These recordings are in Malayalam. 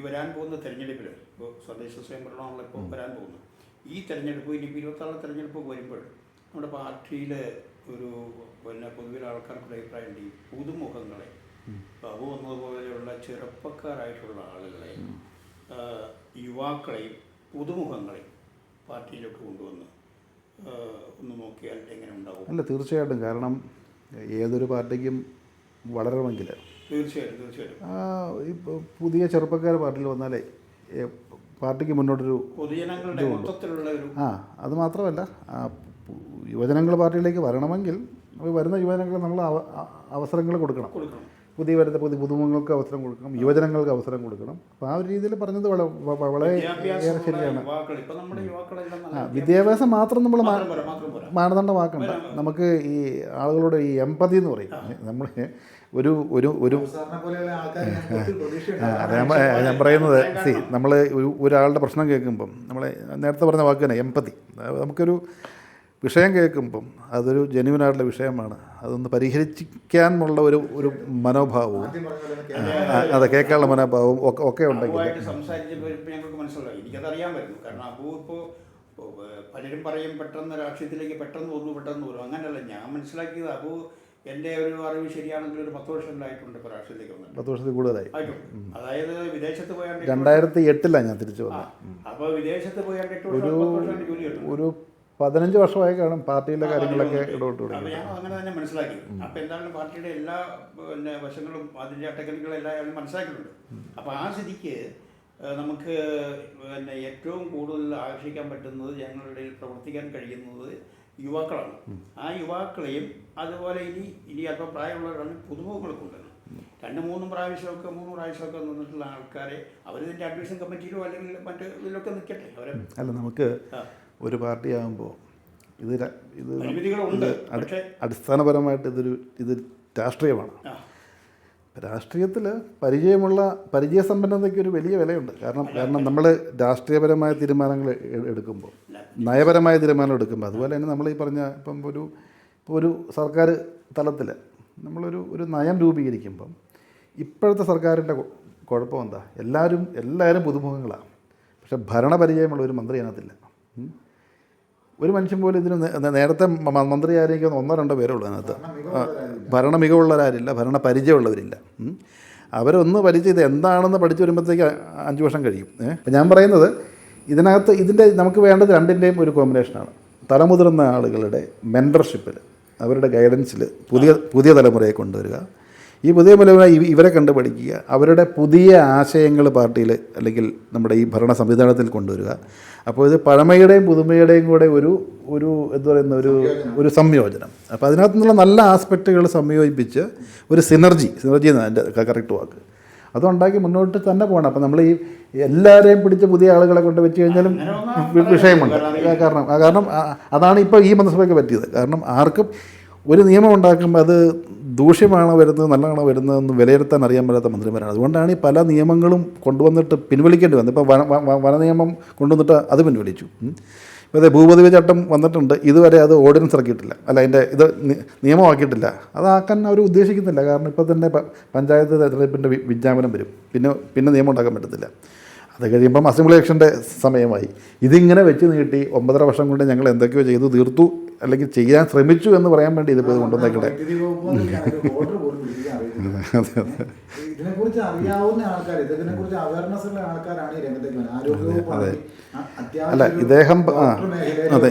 ഈ വരാൻ പോകുന്ന തെരഞ്ഞെടുപ്പിൽ ഇപ്പോൾ സ്വദേശ സ്വയംഭരണമാണല്ലോ ഇപ്പോൾ വരാൻ പോകുന്നത്. ഈ തെരഞ്ഞെടുപ്പ് ഇനി ഇരുപത്താറ് തെരഞ്ഞെടുപ്പ് വരുമ്പോൾ നമ്മുടെ പാർട്ടിയിലെ ഒരു പിന്നെ പൊതുവിൽ ആൾക്കാർക്കുള്ള അഭിപ്രായം ഈ പുതുമുഖങ്ങളെ ബാബു എന്നതുപോലെയുള്ള ചെറുപ്പക്കാരായിട്ടുള്ള ആളുകളെ യുവാക്കളെയും പുതുമുഖങ്ങളെയും പാർട്ടിയിലേക്ക് കൊണ്ടുവന്ന് ഒന്ന് നോക്കിയാൽ എങ്ങനെ ഉണ്ടാവും? അല്ല തീർച്ചയായിട്ടും. കാരണം ഏതൊരു പാർട്ടിക്കും വളരണമെങ്കിൽ തീർച്ചയായിട്ടും ഇപ്പൊ പുതിയ ചെറുപ്പക്കാർ പാർട്ടിയിൽ വന്നാലേ പാർട്ടിക്ക് മുന്നോട്ടൊരു പൊതുജനങ്ങളുടെ മൊത്തത്തിലുള്ള ഒരു ആ അത് മാത്രമല്ല യുവജനങ്ങൾ പാർട്ടിയിലേക്ക് വരണമെങ്കിൽ അപ്പോൾ വരുന്ന യുവജനങ്ങൾ നമ്മൾ അവസരങ്ങൾ കൊടുക്കണം. പുതിയ വരുന്ന പുതിയ പുതുമുഖങ്ങൾക്ക് അവസരം കൊടുക്കണം യുവജനങ്ങൾക്ക് അവസരം കൊടുക്കണം. അപ്പോൾ ആ ഒരു രീതിയിൽ പറഞ്ഞത് വളരെ ഏറെ ശരിയാണ്. ആ വിദ്യാഭ്യാസം മാത്രം നമ്മൾ മാനദണ്ഡമാക്കണ്ട. നമുക്ക് ഈ ആളുകളുടെ ഈ എമ്പതി എന്ന് പറയും. നമ്മൾ ഒരു ഒരു ഒരു ഞാൻ പറയുന്നത്. സി നമ്മൾ ഒരു ഒരാളുടെ പ്രശ്നം കേൾക്കുമ്പം നമ്മൾ നേരത്തെ പറഞ്ഞ വാക്ക് തന്നെ എമ്പതി നമുക്കൊരു വിഷയം കേൾക്കുമ്പം അതൊരു ജെന്യൂനായിട്ടുള്ള വിഷയമാണ്. അതൊന്ന് പരിഹരിക്കാനുള്ള ഒരു ഒരു മനോഭാവവും അതെ കേൾക്കാനുള്ള മനോഭാവവും ഒക്കെ ഒക്കെ ഉണ്ടെങ്കിൽ. പലരും പറയും പെട്ടെന്ന് രാഷ്ട്രീയത്തിലേക്ക് പെട്ടെന്ന് വന്നു പെട്ടെന്ന് വരും അങ്ങനെയല്ല ഞാൻ മനസ്സിലാക്കിയത് അബു എന്റെ ഒരു അറിവ് ശരിയാണെങ്കിൽ ഒരു പത്ത് വർഷത്തിലായിട്ടുണ്ട് ഇപ്പോൾ രാഷ്ട്രീയത്തിലേക്ക് വന്നിട്ട്. പത്ത് വർഷത്തിൽ കൂടുതലായി. അതായത് വിദേശത്ത് പോയാൽ രണ്ടായിരത്തി എട്ടിലാണ് ഞാൻ തിരിച്ചു വന്നത്. അപ്പോൾ വിദേശത്ത് പോയാൽ ഒരു വർഷം വർഷം ഒരു പതിനഞ്ച് വർഷമായി കാണും പാർട്ടിയിലെ കാര്യങ്ങളൊക്കെ ഇടപെട്ട് തുടങ്ങി അങ്ങനെ തന്നെ മനസ്സിലാക്കി. അപ്പോൾ എന്താണ് പാർട്ടിയുടെ എല്ലാ പിന്നെ വശങ്ങളും അതിന്റെ ടെക്നിക്കുകളും എല്ലാം മനസ്സിലാക്കിയിട്ടുണ്ട്. അപ്പൊ ആ സ്ഥിതിക്ക് നമുക്ക് പിന്നെ ഏറ്റവും കൂടുതൽ ആകർഷിക്കാൻ പറ്റുന്നത് ഞങ്ങളുടെ ഇടയിൽ പ്രവർത്തിക്കാൻ കഴിയുന്നത് യുവാക്കളാണ്. ആ യുവാക്കളെയും അതുപോലെ ഇനി ഇനി അല്പം പ്രായമുള്ളവരാണ് പുതുമുഖങ്ങൾ കൊണ്ടുവരണം രണ്ട് മൂന്നും പ്രാവശ്യമൊക്കെ മൂന്ന് പ്രാവശ്യമൊക്കെ നിന്നിട്ടുള്ള ആൾക്കാരെ അവർ അവരിതിന്റെ അഡ്മിഷൻ കമ്മിറ്റിയിലോ അല്ലെങ്കിൽ മറ്റ് ഇതിലൊക്കെ നിൽക്കട്ടെ അവരെ അല്ല നമുക്ക് ഒരു പാർട്ടി ആകുമ്പോൾ ഇത് ഇത് അടിസ്ഥാനപരമായിട്ട് ഇതൊരു ഇത് രാഷ്ട്രീയമാണ്. രാഷ്ട്രീയത്തിൽ പരിചയമുള്ള പരിചയസമ്പന്നതയ്ക്ക് ഒരു വലിയ വിലയുണ്ട്. കാരണം കാരണം നമ്മൾ രാഷ്ട്രീയപരമായ തീരുമാനങ്ങൾ എടുക്കുമ്പോൾ നയപരമായ തീരുമാനം എടുക്കുമ്പോൾ അതുപോലെ തന്നെ നമ്മൾ ഈ പറഞ്ഞ ഇപ്പം ഒരു ഇപ്പോൾ ഒരു സർക്കാർ തലത്തിൽ നമ്മളൊരു ഒരു നയം രൂപീകരിക്കുമ്പം ഇപ്പോഴത്തെ സർക്കാരിന്റെ കുഴപ്പം എന്താ? എല്ലാവരും എല്ലാവരും പുതുമുഖങ്ങളാണ്. പക്ഷെ ഭരണപരിചയമുള്ള ഒരു മന്ത്രി അതിനകത്തില്ല. ഒരു മനുഷ്യൻ പോലും ഇതിന് നേരത്തെ മന്ത്രി ആരെങ്കിലും ഒന്നോ രണ്ടോ പേരേ ഉള്ളൂ അതിനകത്ത്. ഭരണ മികവുള്ളവരാരില്ല ഭരണ പരിചയമുള്ളവരില്ല. അവരൊന്ന് പഠിച്ച് ഇത് എന്താണെന്ന് പഠിച്ചു വരുമ്പോഴത്തേക്ക് അഞ്ച് വർഷം കഴിയും. അപ്പം ഞാൻ പറയുന്നത് ഇതിനകത്ത് ഇതിന്റെ നമുക്ക് വേണ്ടത് രണ്ടിന്റെയും ഒരു കോമ്പിനേഷനാണ് തലമുതിർന്ന ആളുകളുടെ മെന്റർഷിപ്പിൽ അവരുടെ ഗൈഡൻസിൽ പുതിയ പുതിയ തലമുറയെ കൊണ്ടുവരിക. ഈ പുതിയ തലമുറ ഇവരെ കണ്ട് പഠിക്കുക അവരുടെ പുതിയ ആശയങ്ങൾ പാർട്ടിയിൽ അല്ലെങ്കിൽ നമ്മുടെ ഈ ഭരണ സംവിധാനത്തിൽ കൊണ്ടുവരിക. അപ്പോൾ ഇത് പഴമയുടെയും പുതുമയുടെയും കൂടെ ഒരു ഒരു എന്താ പറയുന്ന ഒരു ഒരു സംയോജനം. അപ്പോൾ അതിനകത്തു നിന്നുള്ള നല്ല ആസ്പെക്റ്റുകൾ സംയോജിപ്പിച്ച് ഒരു സിനർജി സിനർജി എന്നാണ് എന്റെ കറക്റ്റ് വാക്ക്. അതുണ്ടാക്കി മുന്നോട്ട് തന്നെ പോകണം. അപ്പം നമ്മൾ ഈ എല്ലാവരെയും പിടിച്ച് പുതിയ ആളുകളെ കൊണ്ട് വെച്ച് കഴിഞ്ഞാലും വിഷയമുണ്ട്. കാരണം കാരണം അതാണ് ഇപ്പോൾ ഈ മന്ത്രിസഭയ്ക്ക് പറ്റിയത്. കാരണം ആർക്കും ഒരു നിയമം ഉണ്ടാക്കുമ്പോൾ അത് ദൂഷ്യമാണോ വരുന്നത് നല്ലതാണോ വരുന്നതെന്ന് വിലയിരുത്താൻ അറിയാൻ പറ്റാത്ത മന്ത്രിമാരാണ്. അതുകൊണ്ടാണ് ഈ പല നിയമങ്ങളും കൊണ്ടുവന്നിട്ട് പിൻവലിക്കേണ്ടി വന്നത്. ഇപ്പോൾ വന വന നിയമം കൊണ്ടുവന്നിട്ട് അത് പിൻവലിച്ചു. ഇപ്പോൾ അതെ ഭൂപതിവ ചട്ടം വന്നിട്ടുണ്ട്. ഇതുവരെ അത് ഓർഡിനൻസ് ഇറക്കിയിട്ടില്ല. അല്ല അതിന്റെ ഇത് നിയമമാക്കിയിട്ടില്ല. അതാക്കാൻ അവർ ഉദ്ദേശിക്കുന്നില്ല. കാരണം ഇപ്പോൾ തന്നെ പഞ്ചായത്ത് തെരഞ്ഞെടുപ്പിന്റെ വിജ്ഞാപനം വരും. പിന്നെ പിന്നെ നിയമം ഉണ്ടാക്കാൻ പറ്റത്തില്ല. അത് കഴിയുമ്പം അസംബ്ലി ഇലക്ഷന്റെ സമയമായി. ഇതിങ്ങനെ വെച്ച് നീട്ടി ഒമ്പതര വർഷം കൊണ്ട് ഞങ്ങൾ എന്തൊക്കെയോ ചെയ്തു തീർത്തു. അല്ലെങ്കിൽ ചെയ്യാൻ ശ്രമിച്ചു എന്ന് പറയാൻ വേണ്ടി ഇതിപ്പോൾ ഇത് കൊണ്ടുവന്നേക്കട്ടെ അതെ അറിയാവുന്ന ആൾക്കാർ ഇതിനെ കുറിച്ച് അവയർനെസ് ഉള്ള ആൾക്കാരാണ് ഈ രംഗത്തേക്ക് വരുന്നത്. ആരോഗ്യ വകുപ്പാണെങ്കിൽ അല്ല, ഇദ്ദേഹം അതെ. അതെ, അതെ,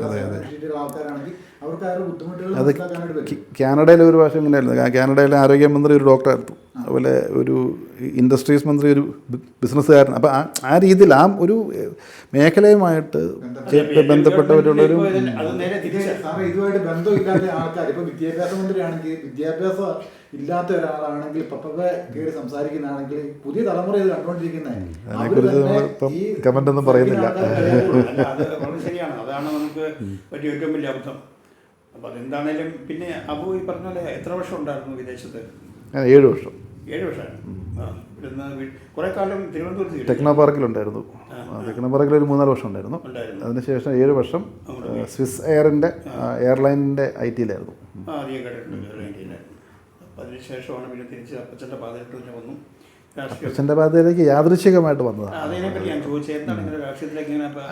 അതെ, അതെ. ആൾക്കാരാണെങ്കിൽ അത് കാനഡയിലെ ഒരു ഭാഷ ഇങ്ങനെയായിരുന്നു. കാനഡയിലെ ആരോഗ്യമന്ത്രി ഒരു ഡോക്ടറായിരുന്നു. അതുപോലെ ഒരു ഇൻഡസ്ട്രീസ് മന്ത്രി ഒരു ബിസിനസ്സുകാരൻ. അപ്പോൾ ആ ആ രീതിയിൽ ആ ഒരു മേഖലയുമായിട്ട് ബന്ധപ്പെട്ടവരുള്ളൊരു ഇതുമായിട്ട് ബന്ധമില്ലാത്ത ആൾക്കാർ ഇപ്പൊ വിദ്യാഭ്യാസ മന്ത്രിയാണെങ്കിൽ വിദ്യാഭ്യാസം ഇല്ലാത്ത ഒരാളാണെങ്കിൽ സംസാരിക്കുന്നതാണെങ്കിൽ പുതിയ തലമുറ ഇത് കണ്ടുകൊണ്ടിരിക്കുന്നത് comment ഒന്നും പറയുന്നില്ല. ശരിയാണ്. അതാണ് നമുക്ക് പറ്റിയ ഏറ്റവും വലിയ അബദ്ധം. അപ്പോൾ അതെന്താണേലും പിന്നെ അബു ഈ പറഞ്ഞ പോലെ എത്ര വർഷം ഉണ്ടായിരുന്നു വിദേശത്ത്? ഏഴ് വർഷം. ഏഴ് വർഷമാണ് ഇവിടുന്ന് വീ- കുറേ കാലം തിരുവനന്തപുരത്ത് കിട്ടി. ടെക്നോ പാർക്കിലുണ്ടായിരുന്നു. ടെക്നോ പാർക്കിൽ ഒരു മൂന്നാൽ വർഷം ഉണ്ടായിരുന്നു. അതിനുശേഷം ഏഴ് വർഷം സ്വിസ് എയറിന്റെ എയർലൈനിന്റെ ഐ ടിയിലായിരുന്നു. ആ അധികം കേട്ടിട്ടുണ്ട് ഒരു ഇന്ത്യയിലായിരുന്നു അപ്പം അതിനുശേഷമാണ് പിന്നെ തിരിച്ച് അപ്പച്ചന്റെ പാതയിട്ട് തന്നെ വന്നു. അച്ഛന്റെ പാതയിലേക്ക് യാദൃശികമായിട്ട് വന്നതാണ്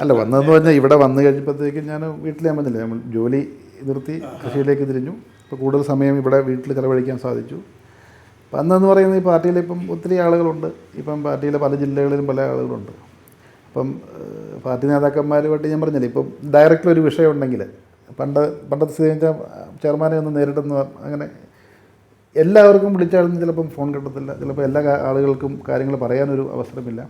അല്ല വന്നതെന്ന് പറഞ്ഞാൽ ഇവിടെ വന്നു കഴിഞ്ഞപ്പോഴത്തേക്കും ഞാൻ വീട്ടിൽ ഞാൻ പറഞ്ഞില്ല നമ്മൾ ജോലി നിർത്തി കൃഷിയിലേക്ക് തിരിഞ്ഞു. ഇപ്പോൾ കൂടുതൽ സമയം ഇവിടെ വീട്ടിൽ ചിലവഴിക്കാൻ സാധിച്ചു. അപ്പം അന്നെന്ന് പറയുന്നത് ഈ പാർട്ടിയിൽ ഇപ്പം ഒത്തിരി ആളുകളുണ്ട്. ഇപ്പം പാർട്ടിയിലെ പല ജില്ലകളിലും പല ആളുകളുണ്ട്. അപ്പം പാർട്ടി നേതാക്കന്മാരുമായിട്ട് ഞാൻ പറഞ്ഞില്ലേ ഇപ്പം ഡയറക്റ്റ് ഒരു വിഷയം ഉണ്ടെങ്കിൽ പണ്ട് പണ്ടത്തെ സ്ഥിതി വെച്ചാൽ ചെയർമാനെ ഒന്ന് നേരിട്ടെന്ന് അങ്ങനെ എല്ലാവർക്കും വിളിച്ചാലും ചിലപ്പം ഫോൺ കിട്ടത്തില്ല. ചിലപ്പോൾ എല്ലാ ആളുകൾക്കും കാര്യങ്ങൾ പറയാനൊരു അവസരമില്ല.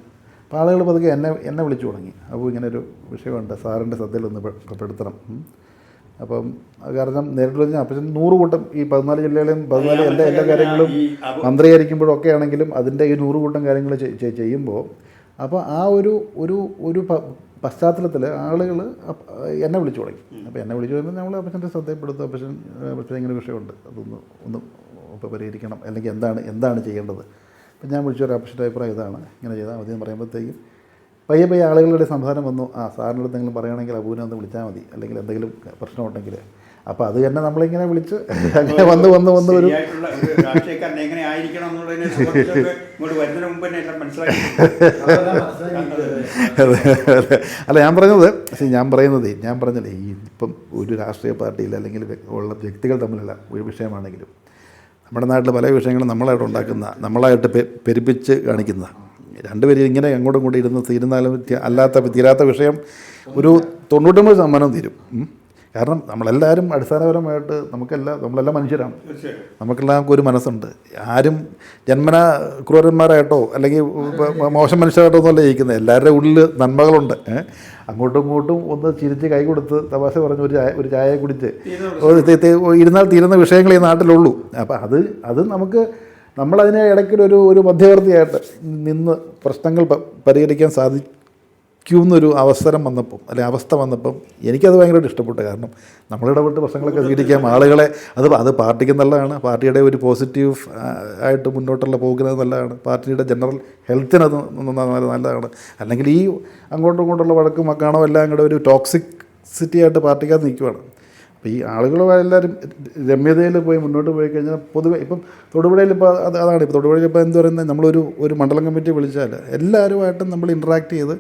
അപ്പോൾ ആളുകൾ പതുക്കെ എന്നെ എന്നെ വിളിച്ചു തുടങ്ങി. അപ്പോൾ ഇങ്ങനെ ഒരു വിഷയമുണ്ട്. സാറിന്റെ ശ്രദ്ധയിലൊന്ന് ഒന്ന് പെടുത്തണം. അപ്പം കാരണം നേരിട്ട് പറഞ്ഞാൽ അപ്പം നൂറ് കൂട്ടം ഈ പതിനാല് ജില്ലകളിലും പതിനാല് എല്ലാ എല്ലാ കാര്യങ്ങളും മന്ത്രിയായിരിക്കുമ്പോഴൊക്കെ ആണെങ്കിലും അതിന്റെ ഈ നൂറ് കൂട്ടം കാര്യങ്ങൾ ചെയ്യുമ്പോൾ അപ്പോൾ ആ ഒരു ഒരു ഒരു പശ്ചാത്തലത്തിൽ ആളുകൾ എന്നെ വിളിച്ചു തുടങ്ങി. അപ്പോൾ എന്നെ വിളിച്ചു കഴിയുമ്പോൾ നമ്മൾ അപ്പച്ചന്റെ ശ്രദ്ധയപ്പെടുത്തും അപ്പച്ചൻ അപ്പച്ചൻ ഇങ്ങനെ വിഷയമുണ്ട്. അതൊന്ന് ഒന്ന് ഇപ്പോൾ പരിഹരിക്കണം. അല്ലെങ്കിൽ എന്താണ് എന്താണ് ചെയ്യേണ്ടത്? അപ്പം ഞാൻ വിളിച്ചു ഒരു അപ്പച്ചന്റെ അഭിപ്രായം ഇതാണ്. ഇങ്ങനെ ചെയ്താൽ മതി എന്ന് പറയുമ്പോഴത്തേക്കും പയ്യെ പയ്യെ ആളുകളുടെ സംസാരം വന്നു. ആ സാറിനോട് എന്തെങ്കിലും പറയുകയാണെങ്കിൽ അബൂനെ ഒന്ന് വിളിച്ചാൽ മതി. അല്ലെങ്കിൽ എന്തെങ്കിലും പ്രശ്നമുണ്ടെങ്കിൽ. അപ്പോൾ അത് തന്നെ നമ്മളിങ്ങനെ വിളിച്ച് അങ്ങനെ വന്ന് വന്ന് വന്ന് ഒരു അല്ല ഞാൻ പറഞ്ഞത് പക്ഷേ ഞാൻ പറയുന്നത് ഞാൻ പറഞ്ഞത് ഈ ഇപ്പം ഒരു രാഷ്ട്രീയ പാർട്ടിയിൽ അല്ലെങ്കിൽ ഉള്ള വ്യക്തികൾ തമ്മിലുള്ള ഒരു വിഷയമാണെങ്കിലും നമ്മുടെ നാട്ടിൽ പല വിഷയങ്ങളും നമ്മളായിട്ട് ഉണ്ടാക്കുന്ന നമ്മളായിട്ട് പെരുപ്പിച്ച് കാണിക്കുന്ന രണ്ടുപേരും ഇങ്ങനെ അങ്ങോട്ടും ഇങ്ങോട്ടും ഇരുന്ന് തീരുന്നാലും അല്ലാത്ത തീരാത്ത വിഷയം. ഒരു തൊണ്ണൂറ്റൊമ്പത് ശതമാനം തീരും. കാരണം നമ്മളെല്ലാവരും അടിസ്ഥാനപരമായിട്ട് നമുക്കെല്ലാം നമ്മളെല്ലാം മനുഷ്യരാണ്. നമുക്കെല്ലാം ഒരു മനസ്സുണ്ട്. ആരും ജന്മന ക്രൂരന്മാരായിട്ടോ അല്ലെങ്കിൽ മോശം മനുഷ്യരായിട്ടോ ഒന്നുമല്ല ജയിക്കുന്നത്. എല്ലാവരുടെ ഉള്ളിൽ നന്മകളുണ്ട്. അങ്ങോട്ടും ഇങ്ങോട്ടും ഒന്ന് ചിരിച്ച് കൈ കൊടുത്ത് തമാശ പറഞ്ഞ് ഒരു ചായ ഒരു ചായ കുടിച്ച് ഇരുന്നാൽ തീരുന്ന വിഷയങ്ങൾ ഈ നാട്ടിലുള്ളൂ. അപ്പോൾ അത് അത് നമുക്ക് നമ്മളതിനെ ഇടയ്ക്കൊരു ഒരു ഒരു മധ്യവർത്തിയായിട്ട് നിന്ന് പ്രശ്നങ്ങൾ പരിഹരിക്കാൻ സാധിക്കുന്നൊരു അവസരം വന്നപ്പം അല്ലെ അവസ്ഥ വന്നപ്പം എനിക്കത് ഭയങ്കരമായിട്ട് ഇഷ്ടപ്പെട്ടു. കാരണം നമ്മളിടപെട്ട് പ്രശ്നങ്ങളൊക്കെ സ്വീകരിക്കാം. ആളുകളെ അത് അത് പാർട്ടിക്ക് നല്ലതാണ്. പാർട്ടിയുടെ ഒരു പോസിറ്റീവ് ആയിട്ട് മുന്നോട്ടുള്ള പോകുന്നത് നല്ലതാണ്. പാർട്ടിയുടെ ജനറൽ ഹെൽത്തിന് അത് ന- ന- നല്ലതാണ്. അല്ലെങ്കിൽ ഈ അങ്ങോട്ടും ഇങ്ങോട്ടുള്ള വഴക്കും മക്കാണോ എല്ലാം കൂടെ ഒരു ടോക്സിക് സിറ്റി ആയിട്ട് പാർട്ടിക്കകത്ത് നിൽക്കുവാണ്. അപ്പോൾ ഈ ആളുകൾ എല്ലാവരും രമ്യതയിൽ പോയി മുന്നോട്ട് പോയി കഴിഞ്ഞാൽ പൊതുവെ ഇപ്പം തൊടുപുഴയിൽ ഇപ്പോൾ അത് അതാണ് ഇപ്പോൾ തൊടുപുഴയിൽ ഇപ്പോൾ എന്ത് പറയുന്നത് നമ്മളൊരു ഒരു മണ്ഡലം കമ്മിറ്റി വിളിച്ചാൽ എല്ലാവരുമായിട്ടും നമ്മൾ ഇൻട്രാക്ട് ചെയ്ത്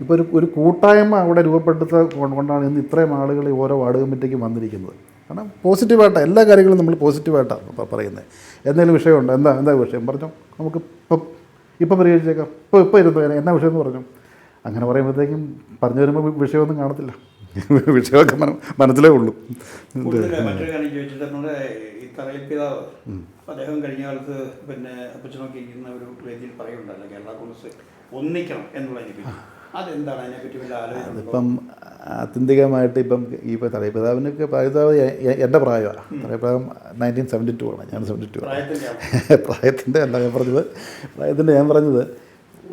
ഇപ്പോൾ ഒരു ഒരു കൂട്ടായ്മ അവിടെ രൂപപ്പെടുത്ത കൊണ്ടാണ് ഇന്ന് ഇത്രയും ആളുകൾ ഈ ഓരോ വാർഡ് കമ്മിറ്റിക്ക് വന്നിരിക്കുന്നത്. കാരണം പോസിറ്റീവായിട്ടാണ് എല്ലാ കാര്യങ്ങളും നമ്മൾ പോസിറ്റീവായിട്ടാണ് പറയുന്നത്. എന്തെങ്കിലും വിഷയമുണ്ടോ? എന്താ എന്താ വിഷയം? പറഞ്ഞു. നമുക്ക് ഇപ്പം ഇപ്പം പരിഹരിച്ചേക്കാം. ഇപ്പോൾ ഇപ്പോൾ ഇരുന്നു? എന്നാ വിഷയം എന്ന് പറഞ്ഞു? അങ്ങനെ പറയുമ്പോഴത്തേക്കും പറഞ്ഞു വരുമ്പോൾ വിഷയമൊന്നും കാണത്തില്ല. വിഷയമൊക്കെ മന മനസ്സിലേ ഉള്ളൂ. കൂടുതൽ മറ്റൊരു കാര്യം ചോദിച്ചിട്ട് നമ്മുടെ ഈ തറയിൽ പിതാവ് അദ്ദേഹം കഴിഞ്ഞ കാലത്ത് പിന്നെ അപ്പച്ചനൊക്കെ ഇരിക്കുന്ന ഒരു വേദിയിൽ പറയുന്നുണ്ടല്ലോ കേരള കോൺഗ്രസ് ഒന്നിക്കണം എന്നുള്ളതിനെ അതെന്താണ് അതിനെപ്പറ്റി വലിയ ആലോചന? അതിപ്പം ആത്യന്തികമായിട്ട് ഇപ്പം ഈ എ- എ- എന്റെ പ്രായമാണ്. തലയപിതാവ് നയന്റീൻ സെവന്റി ടു ആണ്. ഞാൻ സെവന്റി ടു. പ്രായത്തിന്റെ അല്ല ഞാൻ പറഞ്ഞത്. പ്രായത്തിന്റെ ഞാൻ പറഞ്ഞത്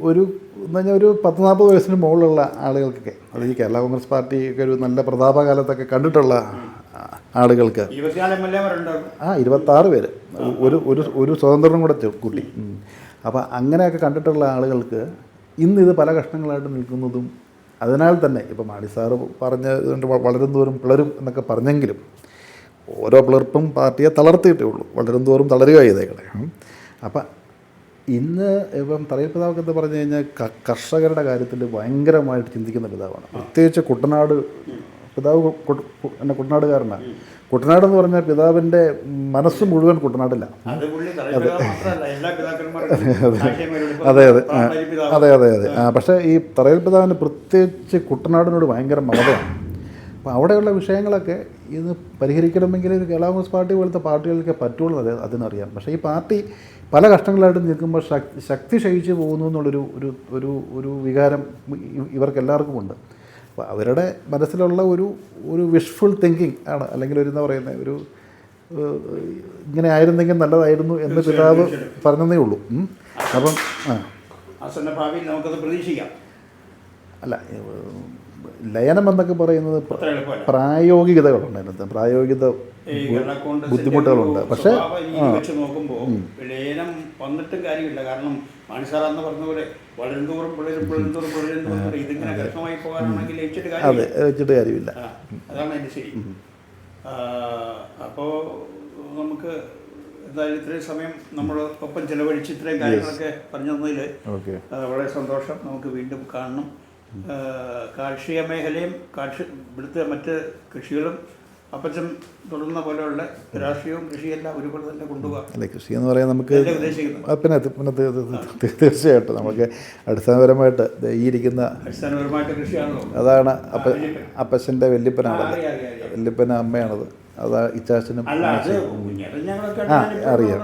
ഒരു എന്ന് പറഞ്ഞാൽ ഒരു പത്ത് നാൽപ്പത് വയസ്സിന് മുകളിലുള്ള ആളുകൾക്കൊക്കെ അത് ഈ കേരള കോൺഗ്രസ് പാർട്ടിയൊക്കെ ഒരു നല്ല പ്രതാപകാലത്തൊക്കെ കണ്ടിട്ടുള്ള ആളുകൾക്ക്. ആ ഇരുപത്തി ആറ് ആ ഇരുപത്താറ് പേര്. ഒരു ഒരു ഒരു സ്വതന്ത്രനും കൂടെ കൂട്ടി. അപ്പോൾ അങ്ങനെയൊക്കെ കണ്ടിട്ടുള്ള ആളുകൾക്ക് ഇന്ന് ഇത് പല കഷ്ണങ്ങളായിട്ട് നിൽക്കുന്നതും അതിനാൽ തന്നെ ഇപ്പം മാണി സാറ് പറഞ്ഞ ഇതുകൊണ്ട് വളരും തോറും പിളരും എന്നൊക്കെ പറഞ്ഞെങ്കിലും ഓരോ പിളർപ്പും പാർട്ടിയെ തളർത്തിയിട്ടേ ഉള്ളൂ. വളരും തോറും തളരുക ചെയ്തേക്കണേ അപ്പം ഇന്ന് ഇപ്പം തറയിൽ പിതാവൊക്കെ എന്ന് പറഞ്ഞു കഴിഞ്ഞാൽ കർഷകരുടെ കാര്യത്തിൽ ഭയങ്കരമായിട്ട് ചിന്തിക്കുന്ന പിതാവാണ്. പ്രത്യേകിച്ച് കുട്ടനാട് പിതാവ് എന്നെ കുട്ടനാടുകാരനാണ് കുട്ടനാട് എന്ന് പറഞ്ഞാൽ പിതാവിന്റെ മനസ്സ് മുഴുവൻ കുട്ടനാടിലാണ് അതെ പിതാവ് അതെ. അതെ പിതാവ് അതെ അതെ. അതെ പക്ഷേ ഈ തറയിൽ പിതാവിന് പ്രത്യേകിച്ച് കുട്ടനാടിനോട് ഭയങ്കര മമതയാണ്. അപ്പോൾ അവിടെയുള്ള വിഷയങ്ങളൊക്കെ ഇത് പരിഹരിക്കണമെങ്കിൽ ഒരു കേരള കോൺഗ്രസ് പാർട്ടി പോലത്തെ പാർട്ടികൾക്ക് പറ്റുള്ളൂ അത് അതിനറിയാം. പക്ഷേ ഈ പാർട്ടി പല കഷ്ടങ്ങളായിട്ട് നിൽക്കുമ്പോൾ ശക്തി ശക്തി ക്ഷയിച്ചു പോകുന്നു എന്നുള്ളൊരു ഒരു ഒരു ഒരു വികാരം ഇവർക്ക് എല്ലാവർക്കും ഉണ്ട്. അപ്പോൾ അവരുടെ മനസ്സിലുള്ള ഒരു ഒരു വിഷ്ഫുൾ തിങ്കിങ് ആണ്. അല്ലെങ്കിൽ ഒരു എന്താ പറയുന്നത് ഒരു ഇങ്ങനെ ആയിരുന്നെങ്കിൽ നല്ലതായിരുന്നു എന്ന് പിതാവ് പറഞ്ഞതേ ഉള്ളൂ. അപ്പം ആ. ആസന്ന ഭാവിയിൽ നമുക്കത് പ്രതീക്ഷിക്കാം. അല്ല ലയനം എന്നൊക്കെ പറയുന്നത് പ്രായോഗികതകളുണ്ട് അതിനകത്ത്. പ്രായോഗികത ബുദ്ധിമുട്ടുകളുണ്ട്. പക്ഷെ വെച്ച് നോക്കുമ്പോൾ ലയനം വന്നിട്ടും കാര്യമില്ല. കാരണം മാണിസാറെന്ന് പറഞ്ഞ പോലെ വളരും തോറും പിള്ളേരും പിള്ളേരും പറയും. ഇതിങ്ങനെ കൃത്യമായി പോകാനാണെങ്കിൽ അതെ വെച്ചിട്ട് കാര്യമില്ല. അതാണ് എന്റെ ശരി. അപ്പോൾ നമുക്ക് എന്തായാലും ഇത്രയും സമയം നമ്മൾ ഒപ്പം ചെലവഴിച്ച് ഇത്രയും കാര്യങ്ങളൊക്കെ പറഞ്ഞു തന്നതിൽ വളരെ സന്തോഷം. നമുക്ക് വീണ്ടും കാണണം. കാർഷിക മേഖലയും കാർഷിക ഇവിടുത്തെ മറ്റ് കൃഷികളും അപ്പച്ചൻ തുടർന്ന പോലെയുള്ള രാഷ്ട്രീയവും കൃഷിയെല്ലാം ഒരുപോലെ തന്നെ കൊണ്ടുപോകാം അല്ല കൃഷി എന്ന് പറയാൻ നമുക്ക് പിന്നെ തീർച്ചയായിട്ടും നമുക്ക് അടിസ്ഥാനപരമായിട്ട് ഈ ഇരിക്കുന്ന അടിസ്ഥാനപരമായിട്ട് കൃഷിയാണല്ലോ. അതാണ് അപ്പ. അപ്പച്ചന്റെ വല്യപ്പനാണത്. അറിയാം. വല്യപ്പന അമ്മയാണത്. അതാ ഇച്ചാച്ചനും ആ അറിയാം.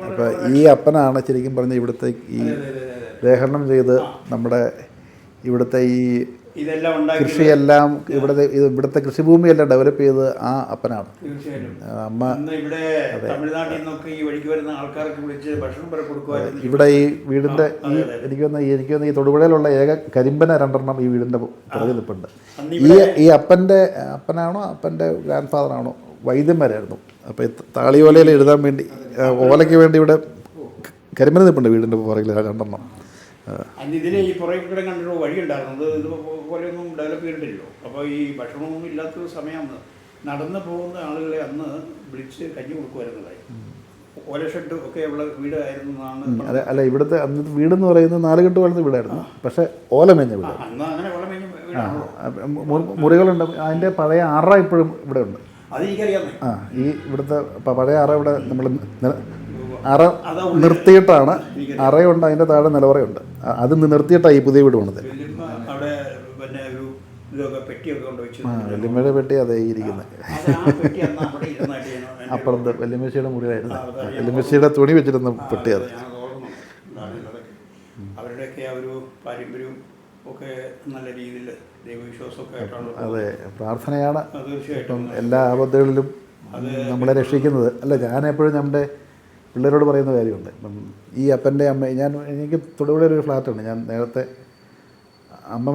വളരെ- ഈ അപ്പനാണ് ശരിക്കും പറഞ്ഞ ഇവിടുത്തെ ഈ രേഖണം. ലേഖനം ചെയ്ത് നമ്മുടെ ഇവിടുത്തെ ഈ കൃഷിയെല്ലാം ഇവിടുത്തെ ഇവിടുത്തെ കൃഷിഭൂമിയെല്ലാം ഡെവലപ്പ് ചെയ്ത് ആ അപ്പനാണ്. അമ്മ ഇവിടെ തമിഴ്നാട്ടിൽ നിന്നൊക്കെ ഈ വഴിക്ക് വരുന്ന ആൾക്കാർക്ക് വിളിച്ച് ഭക്ഷണം വരെ കൊടുക്കുമായിരുന്നു ഇവിടെ ഈ വീടിന്റെ ഈ എനിക്ക് വന്ന എനിക്ക് വന്ന ഈ തൊടുപുഴയിലുള്ള ഏക കരിമ്പന രണ്ടെണ്ണം ഈ വീടിന്റെ പുറകിൽ നിൽപ്പുണ്ട് ഈ ഈ അപ്പന്റെ അപ്പനാണോ അപ്പന്റെ ഗ്രാൻഡ് ഫാദറാണോ വൈദ്യന്മാരായിരുന്നു. അപ്പോൾ ഈ താളിയോലയിൽ എഴുതാൻ വേണ്ടി ഓലയ്ക്ക് വേണ്ടി ഇവിടെ കരിമ്പന നിൽപ്പുണ്ട് വീടിന്റെ പുറകിൽ രണ്ടെണ്ണം. ആ, ഈ പുറകെ കൂടെ കണ്ടിട്ട് വഴി ഉണ്ടായിരുന്നു. അത് ഇത് പോലെയൊന്നും ഡെവലപ്പ് ചെയ്തിട്ടില്ലല്ലോ. അപ്പോൾ ഈ ഭക്ഷണമൊന്നും ഇല്ലാത്ത സമയമാണ് നടന്നു പോകുന്ന ആളുകളെ അന്ന് വിളിച്ച് കഞ്ഞി കൊടുക്കുമായിരുന്നതായി. ഓല ഷെഡ് ഒക്കെ ഉള്ള വീടായിരുന്നു എന്നാണ് അല്ല ഇവിടുത്തെ അന്നത്തെ വീടെന്ന് പറയുന്നത് നാലുകെട്ട് വളർന്ന വീടായിരുന്നു. പക്ഷേ ഓലമേഞ്ഞ മേഞ്ഞ വീട്. അങ്ങനെ ഓല മേഞ്ഞ മുറികളുണ്ട്. അതിന്റെ പഴയ അറ ഇപ്പോഴും ഇവിടെ ഉണ്ട് അത് എനിക്കറിയാം. ആ ഈ ഇവിടുത്തെ പഴയ അറ ഇവിടെ നമ്മൾ അറ നിർത്തിയിട്ടാണ് അറയുണ്ട് അതിന്റെ താഴെ നിലവറയുണ്ട്. അത് നിർത്തിയിട്ടാണ് ഈ പുതിയ വീട് പണിത് വല്യമ്മയുടെ പെട്ടി അതേ ഇരിക്കുന്നത് അപ്പുറത്ത് വെല്ലുമ്മശ്ശിയുടെ മുറിയായിരുന്നു വെല്ലുമ്മശ്ശിയുടെ തുണി വെച്ചിരുന്ന പെട്ടി അത്. അവരുടെയൊക്കെ ആ ഒരു പാരമ്പര്യവും ഒക്കെ നല്ല രീതിയിൽ ദൈവവിശ്വാസമൊക്കെ ആയിട്ടാണ് അതെ പ്രാർത്ഥനയാണ്. തീർച്ചയായിട്ടും. എല്ലാ ആപത്തുകളിലും നമ്മളെ രക്ഷിക്കുന്നത്. അല്ല ഞാൻ എപ്പോഴും നമ്മുടെ പിള്ളേരോട് പറയുന്ന കാര്യമുണ്ട്. അപ്പം ഈ അപ്പന്റെ അമ്മ ഞാൻ എനിക്ക് തൊടുപുഴയിൽ ഒരു ഫ്ലാറ്റുണ്ട്. ഞാൻ നേരത്തെ അമ്മ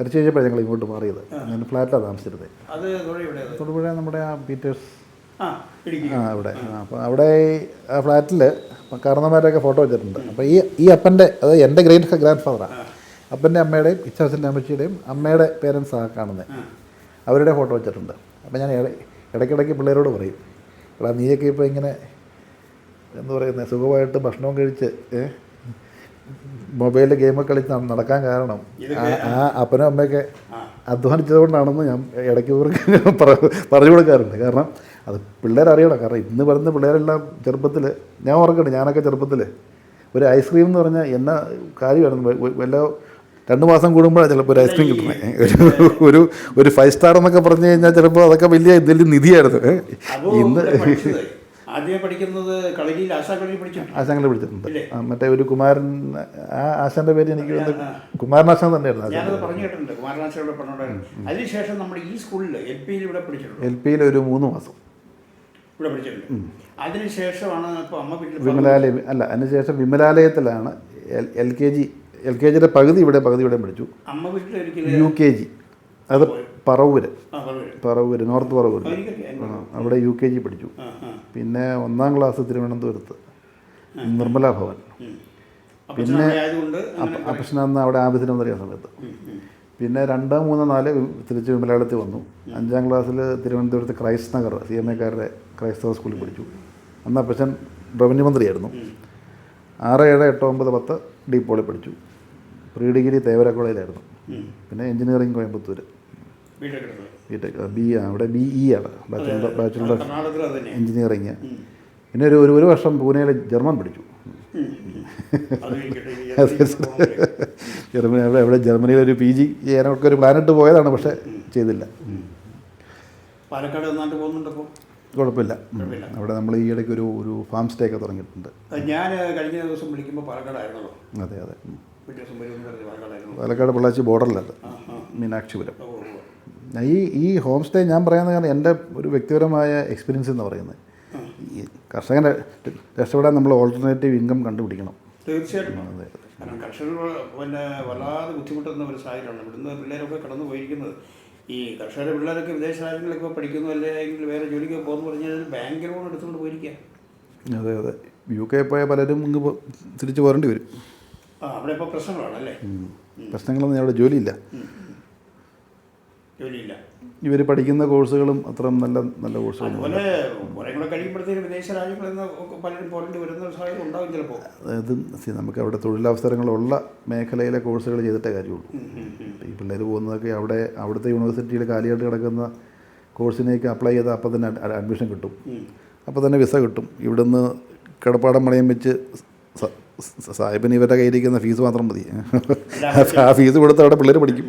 മരിച്ചു കഴിഞ്ഞപ്പോൾ ഞങ്ങൾ ഇങ്ങോട്ട് മാറിയത്. ഞാൻ ഫ്ലാറ്റിലാണ് താമസിച്ചിരുന്നത്. അത് അത്. തൊടുപുഴ നമ്മുടെ ആ പീറ്റേഴ്സ് ആ അവിടെ. ആ, അപ്പോൾ അവിടെ ആ ഫ്ലാറ്റിൽ കാരണന്മാരൊക്കെ ഫോട്ടോ വെച്ചിട്ടുണ്ട്. അപ്പോൾ ഈ ഈ അപ്പന്റെ അതായത് എന്റെ ഗ്രേറ്റ് ഗ്രാൻഡ് ഫാദറാണ് അപ്പന്റെ അമ്മയുടെയും ഇച്ചാച്ചന്റെ അമ്മച്ചിയുടെയും അമ്മയുടെ പേരൻസാണ് കാണുന്നത്. അവരുടെ ഫോട്ടോ വെച്ചിട്ടുണ്ട്. അപ്പോൾ ഞാൻ ഇട- ഇടയ്ക്കിടയ്ക്ക് പിള്ളേരോട് പറയും. എടാ നീയൊക്കെ ഇപ്പോൾ ഇങ്ങനെ എന്താ പറയുന്നത് സുഖമായിട്ട് ഭക്ഷണവും കഴിച്ച് മൊബൈലിൽ ഗെയിമൊക്കെ കളിച്ച് നടക്കാൻ കാരണം ആ- അപ്പനും അമ്മയൊക്കെ അധ്വാനിച്ചതുകൊണ്ടാണെന്ന് ഞാൻ ഇടയ്ക്ക് പറഞ്ഞു കൊടുക്കാറുണ്ട്. കാരണം അത് പിള്ളേരറിയണം കാരണം ഇന്ന് പറയുന്ന പിള്ളേരെല്ലാം ചെറുപ്പത്തിൽ ഞാൻ ഓർക്കണ്ട് ഞാനൊക്കെ ചെറുപ്പത്തിൽ ഒരു ഐസ്ക്രീം എന്ന് പറഞ്ഞാൽ എന്നാ കാര്യമായിരുന്നു വ- വല്ല രണ്ട് മാസം കൂടുമ്പോഴാണ് ചിലപ്പോൾ ഒരു ഐസ്ക്രീം കിട്ടുന്നത്. ഒരു ഒരു ഒരു ഫൈവ് സ്റ്റാർ എന്നൊക്കെ പറഞ്ഞു കഴിഞ്ഞാൽ ചിലപ്പോൾ അതൊക്കെ വലിയ ഇതിൽ നിധിയായിരുന്നു. ഇന്ന് ഇവിടെ പഠിച്ചത് ആദ്യം പഠിക്കുന്നത് കളരിയിൽ ആശാ കളരി പഠിച്ചിട്ടുണ്ട്. വിളിച്ചിട്ടുണ്ട് പഠിച്ചിട്ടുണ്ട്. ആ, മറ്റേ ഒരു കുമാരൻ ആ ആശാന്റെ പേര് എനിക്ക് തോന്നുന്നു കുമാരനാശാൻ തന്നെയായിരുന്നു ആശാൻ. ഞാനത് പറഞ്ഞു കേട്ടിട്ടുണ്ട് കുമാരനാശയുടെ പണ്ടുണ്ടായിരുന്നു അതിനുശേഷം നമ്മുടെ ഈ സ്കൂളിൽ എൽ പിയിൽ ഇവിടെ പഠിച്ചിട്ടുണ്ട്. എൽ പിയിൽ ഒരു മൂന്ന് മാസം. ഇവിടെ പഠിച്ചിട്ടുണ്ട്. അതിനുശേഷമാണ് ഇപ്പോൾ അമ്മ വീട്ടിൽ വിമലാലയം അല്ല അതിനുശേഷം വിമലാലയത്തിലാണ് L L K G L K ജിയുടെ പകുതി ഇവിടെ പകുതി ഇവിടെ പഠിച്ചു. അമ്മ വീട്ടിൽ ഒരിക്കലും യു കെ ജി. അത് പറവൂര്. ആ പറഞ്ഞു പറവൂര് നോർത്ത് പറവൂര്. എനിക്കറിയാം ആ, അവിടെ യു കെ ജി പഠിച്ചു. ആ ആ. പിന്നെ ഒന്നാം ക്ലാസ് തിരുവനന്തപുരത്ത്. നിർമ്മല ഭവൻ. പിന്നെ അപ്പച്ചൻ അന്ന് അവിടെ ആവശ്യം അറിയാൻ സമയത്ത്. പിന്നെ രണ്ട് മൂന്ന് നാല് തിരിച്ച് വിമലയാളത്തിൽ വന്നു. അഞ്ചാം ക്ലാസ്സിൽ തിരുവനന്തപുരത്ത് ക്രൈസ്റ്റ് നഗർ സി എം എക്കാരുടെ ക്രൈസ്തവ സ്കൂളിൽ പഠിച്ചു. അന്ന് അപ്പച്ചൻ റവന്യൂ മന്ത്രിയായിരുന്നു. ആറ് ഏഴ് എട്ട് ഒമ്പത് പത്ത് ഡി പോളിൽ പഠിച്ചു. പ്രീ ഡിഗ്രി തേവര കോളേജിലായിരുന്നു. പിന്നെ engineering Coimbatore B tech B അവിടെ ബി ഇ ആണ്. ബാച്ചുലർ ബാച്ചുലർ ഓഫ് എഞ്ചിനീയറിങ് പിന്നെ ഒരു ഒരു വർഷം പൂനെയിൽ ജർമ്മൻ പഠിച്ചു. ജർമ്മനി അവിടെ അവിടെ ജർമ്മനിയിൽ ഒരു പി ജി ചെയ്യാനൊക്കെ ഒരു പ്ലാനിട്ട് പോയതാണ് പക്ഷേ ചെയ്തില്ല. പാലക്കാട് നന്നായിട്ട് കുഴപ്പമില്ല. അവിടെ നമ്മൾ ഈ ഇടയ്ക്ക് ഒരു ഒരു ഫാം സ്റ്റേ ഒക്കെ തുടങ്ങിയിട്ടുണ്ട്. ഞാൻ കഴിഞ്ഞ ദിവസം വിളിക്കുമ്പോൾ പാലക്കാടായിരുന്നല്ലോ. അതെ അതെ. പാലക്കാട് പൊള്ളാച്ചി ബോർഡറിലത് മീനാക്ഷിപുരം. ഈ ഈ ഹോം സ്റ്റേ ഞാൻ പറയുന്നത് കാരണം എന്റെ ഒരു വ്യക്തിപരമായ എക്സ്പീരിയൻസ് എന്ന് പറയുന്നത്. ഈ കർഷകന്റെ രക്ഷപ്പെടാൻ നമ്മൾ ഓൾട്ടർനേറ്റീവ് ഇൻകം കണ്ടുപിടിക്കണം. തീർച്ചയായിട്ടും. കാരണം കർഷകർ പിന്നെ വല്ലാതെ ബുദ്ധിമുട്ടുന്ന ഒരു സാഹചര്യമാണ്. ഇവിടുന്ന് പിള്ളേരൊക്കെ കടന്നു പോയിരിക്കുന്നത്. ഈ കർഷകരുടെ പിള്ളേരൊക്കെ വിദേശ രാജ്യങ്ങളിലൊക്കെ പഠിക്കുന്നു അല്ലെങ്കിൽ വേറെ ജോലിക്ക് പോകുന്നു പറഞ്ഞാൽ ബാങ്ക് ലോൺ എടുത്തുകൊണ്ട് പോയിരിക്കുക. അതെ അതെ. യു കെ പോയ പലരും ഇങ്ങ് തിരിച്ചു പോരേണ്ടി വരും. ആ അവിടെ ഇപ്പോൾ പ്രശ്നങ്ങളാണ് അല്ലേ? പ്രശ്നങ്ങളൊന്നും അവിടെ ജോലിയില്ല. ജോലിയില്ല. ഇവർ പഠിക്കുന്ന കോഴ്സുകളും അത്ര നല്ല നല്ല കോഴ്സുകളും അതുപോലെ കുറെ കൂടെ കഴിയുമ്പോഴത്തേക്ക് വിദേശ രാജ്യങ്ങളിൽ നിന്ന് പലരും പോരേണ്ടി വരുന്ന സാഹചര്യം ഉണ്ടാവും ചിലപ്പോൾ നമുക്ക് അവിടെ തൊഴിലവസരങ്ങളുള്ള മേഖലയിലെ കോഴ്സുകൾ ചെയ്തിട്ടേ കാര്യമുള്ളൂ. ഈ പിള്ളേർ പോകുന്നതൊക്കെ അവിടെ അവിടുത്തെ യൂണിവേഴ്സിറ്റിയിൽ കാലിയായിട്ട് കിടക്കുന്ന കോഴ്സിനേക്ക് അപ്ലൈ ചെയ്താൽ അപ്പോൾ തന്നെ അഡ്മിഷൻ കിട്ടും. അപ്പോൾ തന്നെ വിസ കിട്ടും. ഇവിടുന്ന് കിടപ്പാടം മണയം വെച്ച് സാഹിബിന് ഇവരുടെ കയ്യിലിരിക്കുന്ന ഫീസ് മാത്രം മതി. ആ ഫീസ് കൊടുത്ത് അവിടെ പിള്ളേർ പഠിക്കും.